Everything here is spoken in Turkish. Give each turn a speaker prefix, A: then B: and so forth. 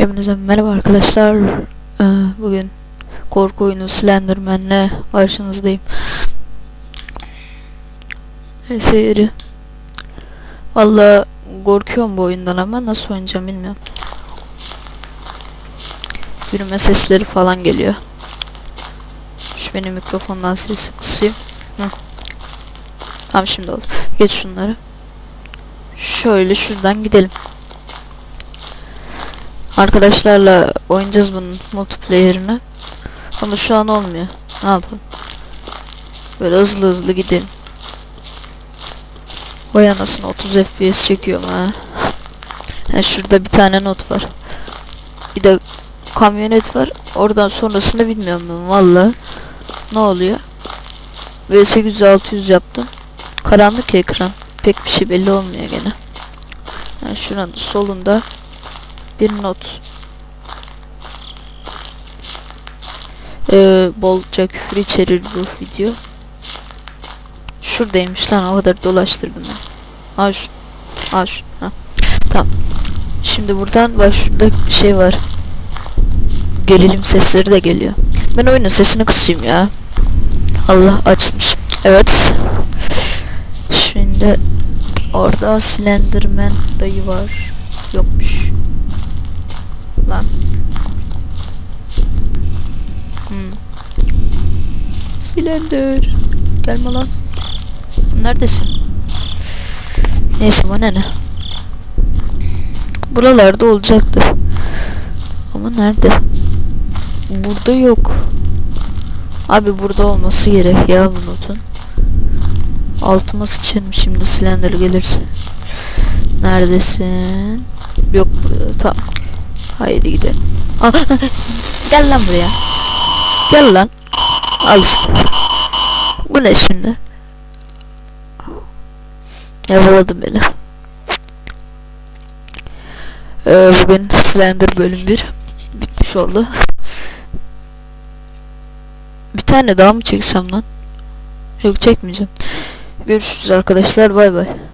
A: Hepinize merhaba arkadaşlar. Ee, bugün korku oyunu Slenderman'le karşınızdayım. Neyse yeri. Valla korkuyorum bu oyundan ama nasıl oynayacağım bilmiyorum. Yürüme sesleri falan geliyor. Şu benim mikrofondan sesi kısayım. Hı. Tamam şimdi oldu. Geç şunları. Şöyle şuradan gidelim. Arkadaşlarla oynayacağız bunun multiplayer'ını. Ama şu an olmuyor. Ne yapalım? Böyle hızlı hızlı gidelim. Vay anasını 30 FPS çekiyorum ha. ha. Şurada bir tane not var. Bir de kamyonet var. Oradan sonrasını bilmiyorum ben valla. Ne oluyor? V800 yaptım. Karanlık ekran. Pek bir şey belli olmuyor gene. Yani şuranın solunda bir not. Ee, bolca küfür içerir bu video. Şuradaymış lan o kadar dolaştırdım ben. Aa şu. Aa. Ha. Tamam. Şimdi buradan bak şurada şey var. Gerilim sesleri de geliyor. Ben oyunun sesini kısayım ya. Allah açmış. Evet. Şimdi orada Slenderman dayı var. Yokmuş. Lan. Hmm. Slender. Gelme lan. Neredesin? Neyse bana ne. Buralarda olacaktı. Ama nerede? Burada yok. Abi burada olması gerek ya bu notun. Altıma sıçarım şimdi Slender gelirse. Neredesin? Yok burada. Tamam. Haydi gidelim. Gel lan buraya. Gel lan. Al işte. Bu ne şimdi? Yavaladı beni. Ee, bugün Slender bölüm 1 bitmiş oldu. Bir tane daha mı çeksem lan? Yok çekmeyeceğim. Görüşürüz arkadaşlar bay bay.